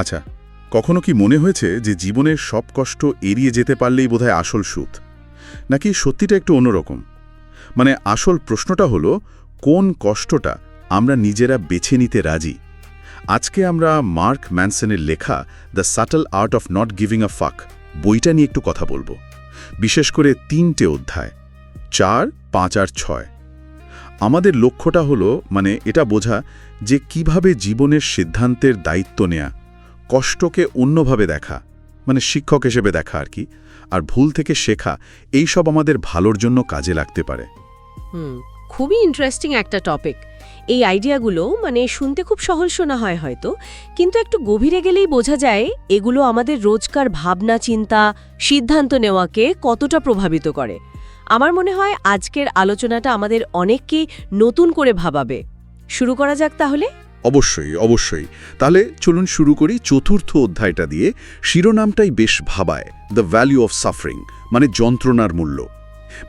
আচ্ছা কখনো কি মনে হয়েছে যে জীবনের সব কষ্ট এড়িয়ে যেতে পারলেই বোধহয় আসল সুদ নাকি সত্যিটা একটু অন্যরকম? মানে আসল প্রশ্নটা হলো, কোন কষ্টটা আমরা নিজেরা বেছে নিতে রাজি? আজকে আমরা মার্ক ম্যানসনের লেখা the subtle art of not giving a fuck বইটা নিয়ে একটু কথা বলব। বিশেষ করে তিনটে অধ্যায়, চার, পাঁচ আর ছয়। আমাদের লক্ষ্যটা হলো মানে এটা বোঝা যে কীভাবে জীবনের সিদ্ধান্তের দায়িত্ব নেয়া কষ্টকে অন্যভাবে দেখা মানে শিক্ষক হিসেবে দেখা আর কি, আর ভুল থেকে শেখা, এই সব আমাদের ভালোর জন্য কাজে লাগতে পারে। হুম, খুবই ইন্টারেস্টিং একটা টপিক এই আইডিয়াগুলো মানে শুনতে খুব সহজ শোনা হয় হয়তো, কিন্তু একটু গভীরে গেলেই বোঝা যায়, এগুলো আমাদের রোজকার ভাবনা, চিন্তা, সিদ্ধান্ত নেওয়াকে কতটা প্রভাবিত করে। আমার মনে হয় আজকের আলোচনাটা আমাদের অনেককেই নতুন করে ভাবাবে। শুরু করা যাক তাহলে। অবশ্যই অবশ্যই। তাহলে চলুন শুরু করি চতুর্থ অধ্যায়টা দিয়ে। শিরোনামটাই বেশ ভাবায় দ্য ভ্যালু অফ সাফারিং মানে যন্ত্রণার মূল্য।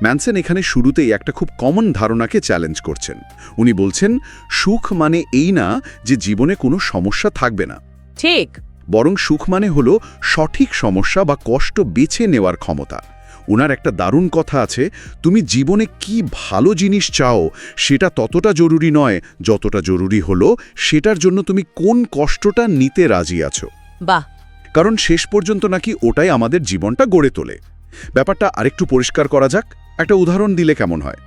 ম্যানসেন এখানে শুরুতেই একটা খুব কমন ধারণাকে চ্যালেঞ্জ করছেন। উনি বলছেন সুখ মানে এই না যে জীবনে কোনো সমস্যা থাকবে না। ঠিক। বরং সুখ মানে হল সঠিক সমস্যা বা কষ্ট বেছে নেওয়ার ক্ষমতা। ওনার একটা দারুণ কথা আছে তুমি জীবনে কি ভালো জিনিস চাও সেটা ততটা জরুরি নয় যতটা জরুরি হলো সেটার জন্য তুমি কোন কষ্টটা নিতে রাজি আছো? বাহ! কারণ শেষ পর্যন্ত নাকি ওটাই আমাদের জীবনটা গড়ে তোলে। ব্যাপারটা আরেকটু পরিষ্কার করা যাক একটা উদাহরণ দিলে কেমন হয়?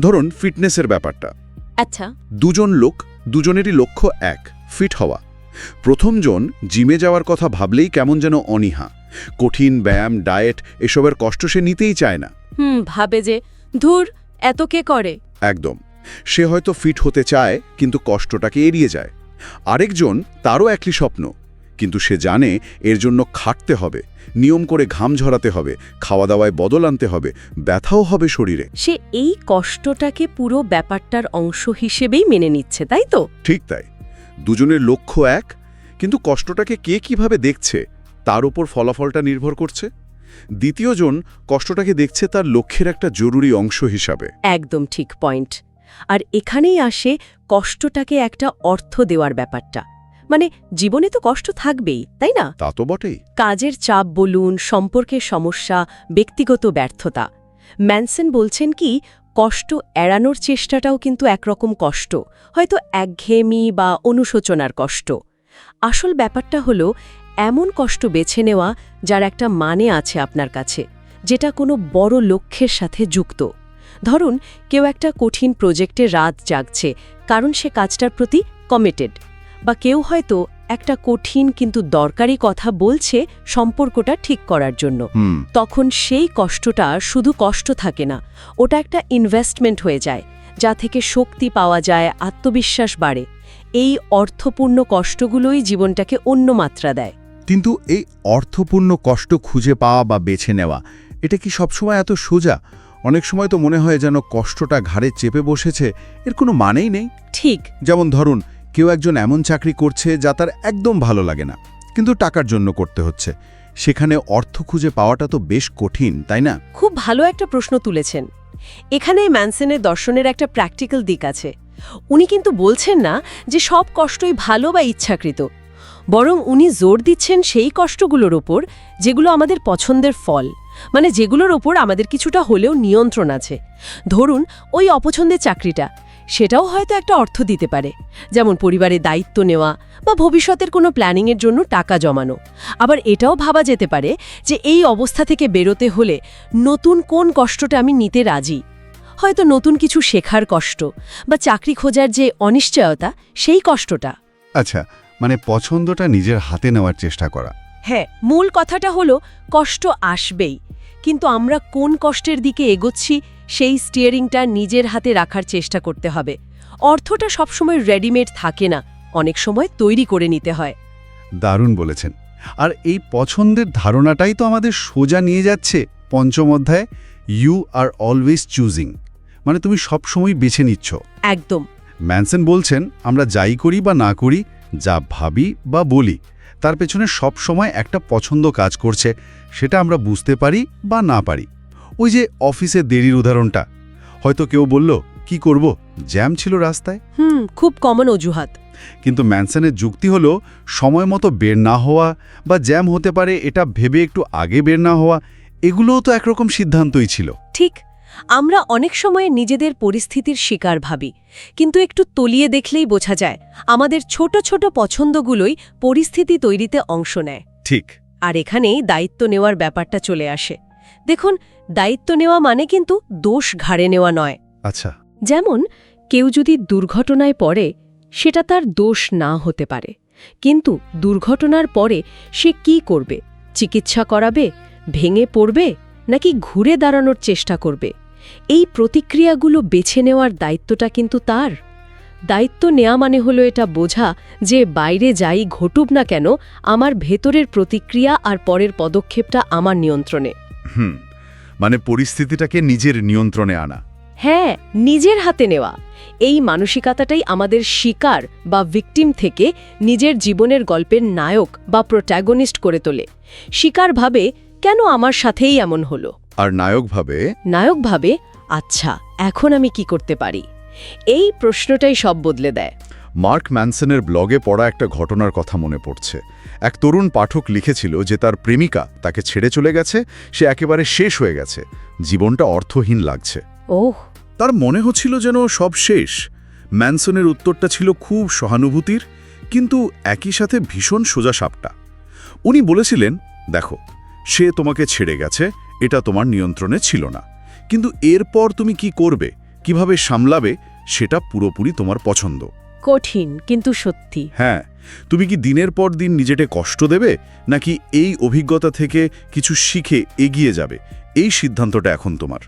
ধরুন ফিটনেসের ব্যাপারটা। আচ্ছা। দুজন লোক দুজনেরই লক্ষ্য এক ফিট হওয়া। প্রথমজন জিমে যাওয়ার কথা ভাবলেই কেমন যেন অনীহা। কঠিন ব্যায়াম ডায়েট এসবের কষ্ট সে নিতেই চায় না। হুম ভাবে যে ধুর এত কে করে? একদম। সে হয়তো ফিট হতে চায় কিন্তু কষ্টটাকে এড়িয়ে যায়। আরেকজন তারও একই স্বপ্ন। কিন্তু সে জানে এর জন্য খাটতে হবে নিয়ম করে ঘাম ঝরাতে হবে খাওয়া দাওয়ায় বদল আনতে হবে ব্যথাও হবে শরীরে। সে এই কষ্টটাকে পুরো ব্যাপারটার অংশ হিসেবেই মেনে নিচ্ছে তাই তো? ঠিক তাই। দুজনের লক্ষ্য এক কিন্তু কষ্টটাকে কে কীভাবে দেখছে তার উপর ফলাফলটা নির্ভর করছে? দ্বিতীয়জন কষ্টটাকে দেখছে তার লক্ষ্যের একটা জরুরি অংশ হিসাবে। একদম ঠিক পয়েন্ট। আর এখানেই আসে কষ্টটাকে একটা অর্থ দেওয়ার ব্যাপারটা। মানে জীবনে তো কষ্ট থাকবেই তাই না? তা তো বটেই। কাজের চাপ বলুন সম্পর্কের সমস্যা ব্যক্তিগত ব্যর্থতা। ম্যানসন বলছেন কি কষ্ট এড়ানোর চেষ্টাটাও কিন্তু একরকম কষ্ট হয়তো একঘেয়েমি বা অনুশোচনার কষ্ট। আসল ব্যাপারটা হলো এমন কষ্ট বেছে নেওয়া যার একটা মানে আছে আপনার কাছে যেটা কোনো বড় লক্ষ্যের সাথে যুক্ত। ধরুন কেউ একটা কঠিন প্রজেক্টে রাত জাগছে কারণ সে কাজটার প্রতি কমিটেড বা কেউ হয়তো একটা কঠিন কিন্তু দরকারি কথা বলছে সম্পর্কটা ঠিক করার জন্য। তখন সেই কষ্টটা শুধু কষ্ট থাকে না ওটা একটা ইনভেস্টমেন্ট হয়ে যায় যা থেকে শক্তি পাওয়া যায় আত্মবিশ্বাস বাড়ে। এই অর্থপূর্ণ কষ্টগুলোই জীবনটাকে অন্য মাত্রা দেয়। কিন্তু এই অর্থপূর্ণ কষ্ট খুঁজে পাওয়া বা বেছে নেওয়া এটা কি সবসময় এত সোজা? অনেক সময় তো মনে হয় যেন কষ্টটা ঘাড়ে চেপে বসেছে এর কোনো মানেই নেই। ঠিক। যেমন ধরুন কেউ একজন এমন চাকরি করছে যা তার একদম ভালো লাগে না কিন্তু টাকার জন্য করতে হচ্ছে। সেখানে অর্থ খুঁজে পাওয়াটা তো বেশ কঠিন তাই না? খুব ভালো একটা প্রশ্ন তুলেছেন। এখানে ম্যানসেনের দর্শনের একটা প্র্যাকটিক্যাল দিক আছে। উনি কিন্তু বলছেন না যে সব কষ্টই ভালো বা ইচ্ছাকৃত। বরং উনি জোর দিচ্ছেন সেই কষ্টগুলোর ওপর, যেগুলো আমাদের পছন্দের ফল। মানে যেগুলোর ওপর আমাদের কিছুটা হলেও নিয়ন্ত্রণ আছে। ধরুন, ওই অপছন্দের চাকরিটা। সেটাও হয়তো একটা অর্থ দিতে পারে। যেমন পরিবারের দায়িত্ব নেওয়া বা ভবিষ্যতের কোনো প্ল্যানিংয়ের জন্য টাকা জমানো। আবার এটাও ভাবা যেতে পারে যে এই অবস্থা থেকে বেরোতে হলে নতুন কোন কষ্টটা আমি নিতে রাজি? হয়তো নতুন কিছু শেখার কষ্ট বা চাকরি খোঁজার যে অনিশ্চয়তা, সেই কষ্টটা। আচ্ছা মানে পছন্দটা নিজের হাতে নেওয়ার চেষ্টা করা। হ্যাঁ মূল কথাটা হলো কষ্ট আসবেই। কিন্তু আমরা কোন কষ্টের দিকে এগোচ্ছি সেই স্টিয়ারিংটা নিজের হাতে রাখার চেষ্টা করতে হবে। অর্থটা সবসময় রেডিমেড থাকে না অনেক সময় তৈরি করে নিতে হয়। দারুণ বলেছেন। আর এই পছন্দের ধারণাটাই তো আমাদের সোজা নিয়ে যাচ্ছে পঞ্চম অধ্যায় ইউ আর অলওয়েজ চুজিং মানে তুমি সবসময় বেছে নিচ্ছ। একদম। ম্যানসন বলছেন আমরা যাই করি বা না করি যা ভাবি বা বলি তার পেছনে সব সময় একটা পছন্দ কাজ করছে সেটা আমরা বুঝতে পারি বা না পারি। ওই যে অফিসে দেরির উদাহরণটা হয়তো কেউ বলল কি করব? জ্যাম ছিল রাস্তায়। হুম খুব কমন অজুহাত। কিন্তু ম্যানসনের যুক্তি হলো সময় মতো বের না হওয়া বা জ্যাম হতে পারে এটা ভেবে একটু আগে বের না হওয়া এগুলোও তো একরকম সিদ্ধান্তই ছিল। ঠিক। আমরা অনেক সময় নিজেদের পরিস্থিতির শিকার ভাবি কিন্তু একটু তলিয়ে দেখলেই বোঝা যায় আমাদের ছোট ছোট পছন্দগুলোই পরিস্থিতি তৈরিতে অংশ নেয়। ঠিক। আর এখানেই দায়িত্ব নেওয়ার ব্যাপারটা চলে আসে। দেখুন দায়িত্ব নেওয়া মানে কিন্তু দোষ ঘাড়ে নেওয়া নয়। আচ্ছা। যেমন কেউ যদি দুর্ঘটনায় পড়ে সেটা তার দোষ না হতে পারে। কিন্তু দুর্ঘটনার পরে সে কি করবে? চিকিৎসা করাবে? ভেঙে পড়বে? নাকি ঘুরে দাঁড়ানোর চেষ্টা করবে? এই প্রতিক্রিয়াগুলো বেছে নেওয়ার দায়িত্বটা কিন্তু তার। দায়িত্ব নেওয়া মানে হলো এটা বোঝা যে বাইরে যাই ঘটুক না কেন আমার ভেতরের প্রতিক্রিয়া আর পরের পদক্ষেপটা আমার নিয়ন্ত্রণে। হুম মানে পরিস্থিতিটাকে নিজের নিয়ন্ত্রণে আনা। হ্যাঁ নিজের হাতে নেওয়া। এই মানসিকতাটাই আমাদের শিকার বা ভিকটিম থেকে নিজের জীবনের গল্পের নায়ক বা প্রোট্যাগনিস্ট করে তোলে। শিকার ভাবে কেন আমার সাথেই এমন হলো? আর নায়কভাবে নায়ক ভাবে আচ্ছা এখন আমি কি করতে পারি? এই প্রশ্নটাই সব বদলে দেয়। মার্ক ম্যানসনের ব্লগে পড়া একটা ঘটনার কথা মনে পড়ছে। এক তরুণ পাঠক লিখেছিল যে তার প্রেমিকা তাকে ছেড়ে চলে গেছে সে একেবারে শেষ হয়ে গেছে। জীবনটা অর্থহীন লাগছে। ওহ। তার মনে হচ্ছিল যেন সব শেষ। ম্যানসনের উত্তরটা ছিল খুব সহানুভূতির কিন্তু একই সাথে ভীষণ সোজা সাপটা উনি বলেছিলেন দেখো সে তোমাকে ছেড়ে গেছে এটা তোমার নিয়ন্ত্রণে ছিল না। কিন্তু এরপর তুমি কি করবে কীভাবে সামলাবে সেটা পুরোপুরি তোমার পছন্দ। কঠিন কিন্তু সত্যি। হ্যাঁ তুমি কি দিনের পর দিন নিজেকে কষ্ট দেবে নাকি এই অভিজ্ঞতা থেকে কিছু শিখে এগিয়ে যাবে? এই সিদ্ধান্তটা এখন তোমার।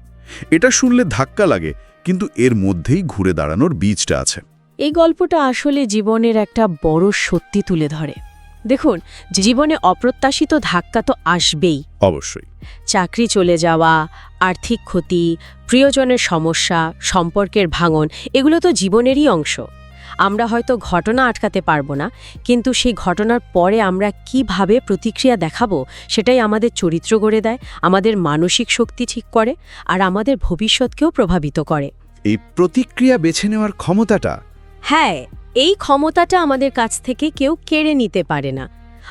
এটা শুনলে ধাক্কা লাগে কিন্তু এর মধ্যেই ঘুরে দাঁড়ানোর বীজটা আছে। এই গল্পটা আসলে জীবনের একটা বড় সত্যি তুলে ধরে। দেখুন জীবনে অপ্রত্যাশিত ধাক্কা তো আসবেই। অবশ্যই। চাকরি চলে যাওয়া আর্থিক ক্ষতি প্রিয়জনের সমস্যা সম্পর্কের ভাঙন এগুলো তো জীবনেরই অংশ। আমরা হয়তো ঘটনা আটকাতে পারব না কিন্তু সেই ঘটনার পরে আমরা কীভাবে প্রতিক্রিয়া দেখাবো সেটাই আমাদের চরিত্র গড়ে দেয় আমাদের মানসিক শক্তি ঠিক করে আর আমাদের ভবিষ্যৎকেও প্রভাবিত করে। এই প্রতিক্রিয়া বেছে নেওয়ার ক্ষমতাটা হ্যাঁ এই ক্ষমতাটা আমাদের কাছ থেকে কেউ কেড়ে নিতে পারে না।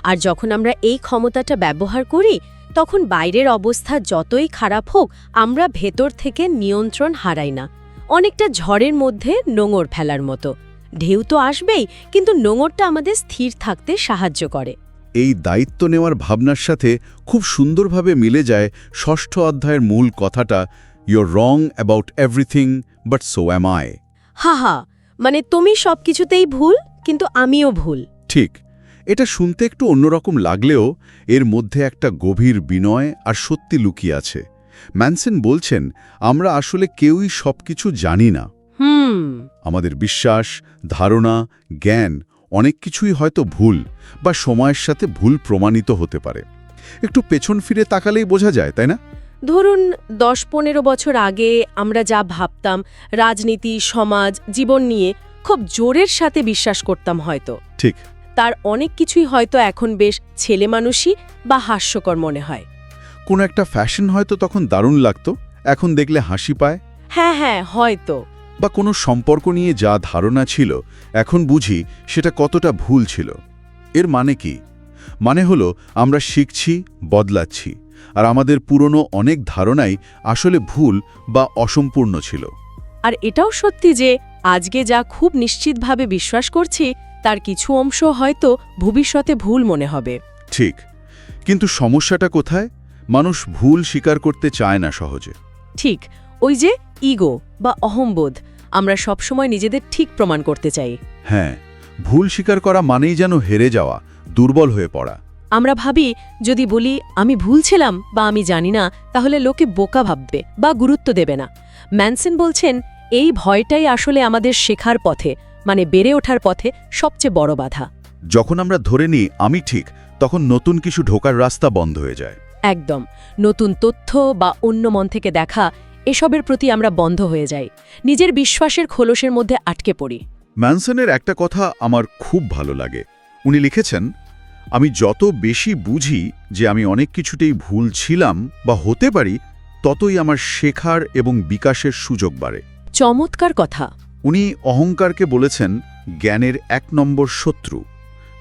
আর যখন আমরা এই ক্ষমতাটা ব্যবহার করি তখন বাইরের অবস্থা যতই খারাপ হোক আমরা ভেতর থেকে নিয়ন্ত্রণ হারাই না। অনেকটা ঝড়ের মধ্যে নোঙর ফেলার মতো। ঢেউ তো আসবেই কিন্তু নোঙরটা আমাদের স্থির থাকতে সাহায্য করে। এই দায়িত্ব নেওয়ার ভাবনার সাথে খুব সুন্দরভাবে মিলে যায় ষষ্ঠ অধ্যায়ের মূল কথাটা you're wrong about everything but so am I হা হা মানে তুমি সব কিছুতেই ভুল কিন্তু আমিও ভুল। ঠিক। এটা শুনতে একটু অন্যরকম লাগলেও এর মধ্যে একটা গভীর বিনয় আর সত্যি লুকিয়ে আছে। ম্যানসেন বলছেন আমরা আসলে কেউই সবকিছু জানি না। হুম। আমাদের বিশ্বাস ধারণা জ্ঞান অনেক কিছুই হয়তো ভুল বা সময়ের সাথে ভুল প্রমাণিত হতে পারে। একটু পেছন ফিরে তাকালেই বোঝা যায় তাই না? ধরুন দশ পনেরো বছর আগে আমরা যা ভাবতাম রাজনীতি সমাজ জীবন নিয়ে খুব জোরের সাথে বিশ্বাস করতাম হয়তো। ঠিক। তার অনেক কিছুই হয়তো এখন বেশ ছেলে মানুষই বা হাস্যকর মনে হয়। কোনো একটা ফ্যাশন হয়তো তখন দারুণ লাগতো এখন দেখলে হাসি পায়। হ্যাঁ হ্যাঁ হয়তো। বা কোনো সম্পর্ক নিয়ে যা ধারণা ছিল এখন বুঝি সেটা কতটা ভুল ছিল। এর মানে কি? মানে হলো আমরা শিখছি বদলাচ্ছি। আর আমাদের পুরনো অনেক ধারণাই আসলে ভুল বা অসম্পূর্ণ ছিল। আর এটাও সত্যি যে আজকে যা খুব নিশ্চিতভাবে বিশ্বাস করছি তার কিছু অংশ হয়তো ভবিষ্যতে ভুল মনে হবে। ঠিক। কিন্তু সমস্যাটা কোথায়? মানুষ ভুল স্বীকার করতে চায় না সহজে। ঠিক। ওই যে ইগো বা অহম্বোধ আমরা সবসময় নিজেদের ঠিক প্রমাণ করতে চাই। হ্যাঁ ভুল স্বীকার করা মানেই যেন হেরে যাওয়া দুর্বল হয়ে পড়া। আমরা ভাবি যদি বলি আমি ভুল ছিলাম বা আমি জানি না তাহলে লোকে বোকা ভাববে বা গুরুত্ব দেবে না। ম্যানসেন বলছেন এই ভয়টাই আসলে আমাদের শেখার পথে মানে বেড়ে ওঠার পথে সবচেয়ে বড় বাধা। যখন আমরা ধরে নিই আমি ঠিক তখন নতুন কিছু ঢোকার রাস্তা বন্ধ হয়ে যায়। একদম। নতুন তথ্য বা অন্য মন থেকে দেখা এসবের প্রতি আমরা বন্ধ হয়ে যাই। নিজের বিশ্বাসের খোলসের মধ্যে আটকে পড়ি। ম্যানসনের একটা কথা আমার খুব ভালো লাগে। উনি লিখেছেন আমি যত বেশি বুঝি যে আমি অনেক কিছুতেই ভুল ছিলাম বা হতে পারি ততই আমার শেখার এবং বিকাশের সুযোগ বাড়ে। চমৎকার কথা। উনি অহংকারকে বলেছেন জ্ঞানের এক নম্বর শত্রু।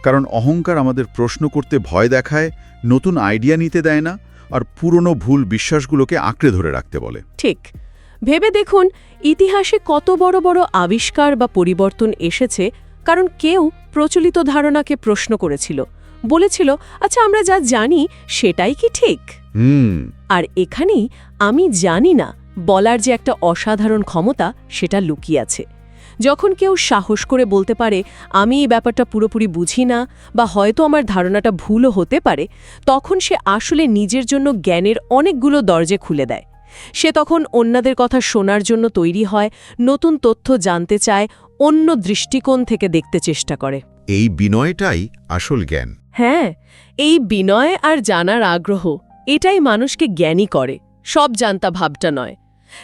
কারণ অহংকার আমাদের প্রশ্ন করতে ভয় দেখায় নতুন আইডিয়া নিতে দেয় না আর পুরনো ভুল বিশ্বাসগুলোকে আঁকড়ে ধরে রাখতে বলে। ঠিক। ভেবে দেখুন ইতিহাসে কত বড় বড় আবিষ্কার বা পরিবর্তন এসেছে কারণ কেউ প্রচলিত ধারণাকে প্রশ্ন করেছিল। বলেছিল আচ্ছা আমরা যা জানি সেটাই কি ঠিক? হুম। আর এখানেই আমি জানি না বলার যে একটা অসাধারণ ক্ষমতা সেটা লুকিয়ে আছে। যখন কেউ সাহস করে বলতে পারে আমি এই ব্যাপারটা পুরোপুরি বুঝি না বা হয়তো আমার ধারণাটা ভুলও হতে পারে তখন সে আসলে নিজের জন্য জ্ঞানের অনেকগুলো দরজে খুলে দেয়। সে তখন অন্যদের কথা শোনার জন্য তৈরি হয় নতুন তথ্য জানতে চায় অন্য দৃষ্টিকোণ থেকে দেখতে চেষ্টা করে। এই বিনয়টাই আসল জ্ঞান। হ্যাঁ এই বিনয় আর জানার আগ্রহ এটাই মানুষকে জ্ঞানী করে সব জানতা ভাবটা নয়।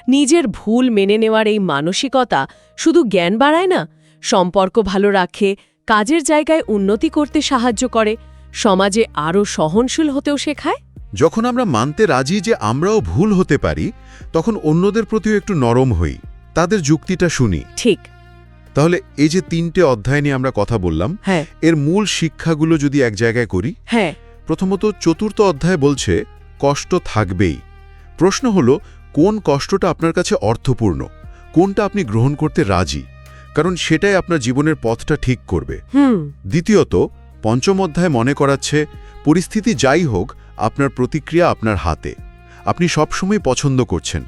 নিজের ভুল মেনে নেওয়ার এই মানসিকতা শুধু জ্ঞান বাড়ায় না সম্পর্ক ভালো রাখে কাজের জায়গায় উন্নতি করতে সাহায্য করে সমাজে আরও সহনশীল হতেও শেখায়। যখন আমরা মানতে রাজি যে আমরাও ভুল হতে পারি তখন অন্যদের প্রতিও একটু নরম হই তাদের যুক্তিটা শুনি। ঠিক। তাহলে এই যে তিনটে অধ্যায় নিয়ে আমরা কথা বললাম হ্যাঁ। এর মূল শিক্ষাগুলো যদি এক জায়গায় করি হ্যাঁ। প্রথমত চতুর্থ অধ্যায় বলছে কষ্ট থাকবেই। প্রশ্ন হলো কোন কষ্টটা আপনার কাছে অর্থপূর্ণ? কোনটা আপনি গ্রহণ করতে রাজি? কারণ সেটাই আপনার জীবনের পথটা ঠিক করবে। হুম। দ্বিতীয়ত পঞ্চম অধ্যায় মনে করাচ্ছে পরিস্থিতি যাই হোক আপনার প্রতিক্রিয়া আপনার হাতে। আপনি সবসময় পছন্দ করছেন।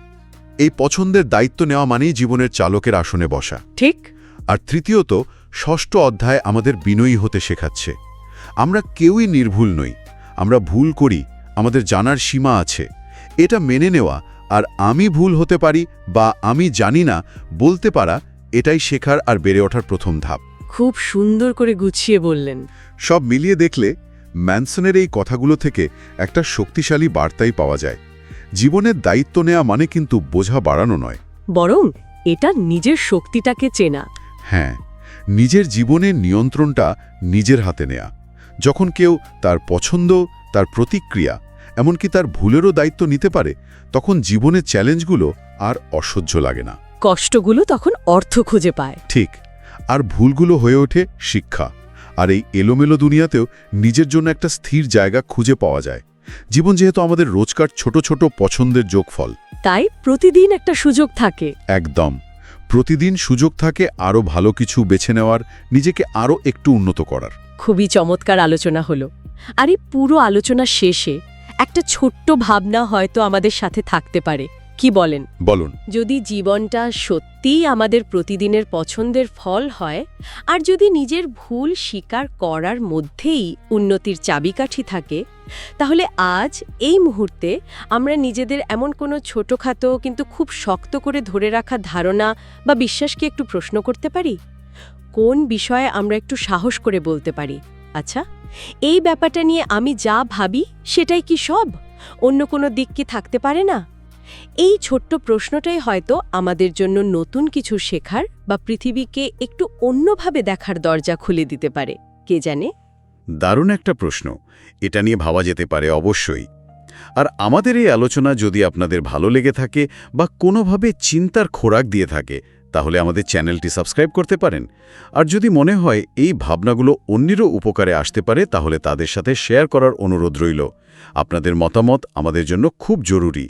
এই পছন্দের দায়িত্ব নেওয়া মানেই জীবনের চালকের আসনে বসা। ঠিক। আর তৃতীয়ত ষষ্ঠ অধ্যায় আমাদের বিনয়ী হতে শেখাচ্ছে। আমরা কেউই নির্ভুল নই আমরা ভুল করি আমাদের জানার সীমা আছে। এটা মেনে নেওয়া আর আমি ভুল হতে পারি বা আমি জানি না বলতে পারা এটাই শেখার আর বেড়ে ওঠার প্রথম ধাপ। খুব সুন্দর করে গুছিয়ে বললেন। সব মিলিয়ে দেখলে ম্যানসনের এই কথাগুলো থেকে একটা শক্তিশালী বার্তাই পাওয়া যায়। জীবনের দায়িত্ব নেওয়া মানে কিন্তু বোঝা বাড়ানো নয়। বরং এটা নিজের শক্তিটাকে চেনা। হ্যাঁ নিজের জীবনের নিয়ন্ত্রণটা নিজের হাতে নেয়া। যখন কেউ তার পছন্দ তার প্রতিক্রিয়া এমনকি তার ভুলেরও দায়িত্ব নিতে পারে তখন জীবনের চ্যালেঞ্জগুলো আর অসহ্য লাগে না। কষ্টগুলো তখন অর্থ খুঁজে পায়। ঠিক আর ভুলগুলো হয়ে ওঠে শিক্ষা। আর এই এলোমেলো দুনিয়াতেও নিজের জন্য একটা স্থির জায়গা খুঁজে পাওয়া যায়। জীবন যেহেতু আমাদের রোজকার ছোট ছোট পছন্দের যোগফল। তাই প্রতিদিন একটা সুযোগ থাকে। একদম। প্রতিদিন সুযোগ থাকে আরও ভালো কিছু বেছে নেওয়ার, নিজেকে আরও একটু উন্নত করার। খুবই চমৎকার আলোচনা হলো। আর এই পুরো আলোচনা শেষে একটা ছোট্ট ভাবনা হয়তো আমাদের সাথে থাকতে পারে। কি বলেন? বলুন। যদি জীবনটা সত্যিই আমাদের প্রতিদিনের পছন্দের ফল হয় আর যদি নিজের ভুল স্বীকার করার মধ্যেই উন্নতির চাবিকাঠি থাকে তাহলে আজ এই মুহূর্তে আমরা নিজেদের এমন কোনো ছোটোখাটো কিন্তু খুব শক্ত করে ধরে রাখা ধারণা বা বিশ্বাসকে একটু প্রশ্ন করতে পারি? কোন বিষয়ে আমরা একটু সাহস করে বলতে পারি? আচ্ছা এই ব্যাপারটা নিয়ে আমি যা ভাবি সেটাই কি সব? অন্য কোনো দিক কি থাকতে পারে না? এই ছোট্ট প্রশ্নটাই হয়তো আমাদের জন্য নতুন কিছু শেখার বা পৃথিবীকে একটু অন্যভাবে দেখার দরজা খুলে দিতে পারে। কে জানে? দারুণ একটা প্রশ্ন। এটা নিয়ে ভাবা যেতে পারে অবশ্যই। আর আমাদের এই আলোচনা যদি আপনাদের ভালো লেগে থাকে বা কোনোভাবে চিন্তার খোরাক দিয়ে থাকে, তাহলে আমাদের চ্যানেলটি সাবস্ক্রাইব করতে পারেন। আর যদি মনে হয় এই ভাবনাগুলো অন্যেরও উপকারে আসতে পারে, তাহলে তাদের সাথে শেয়ার করার অনুরোধ রইল। আপনাদের মতামত আমাদের জন্য খুব জরুরি।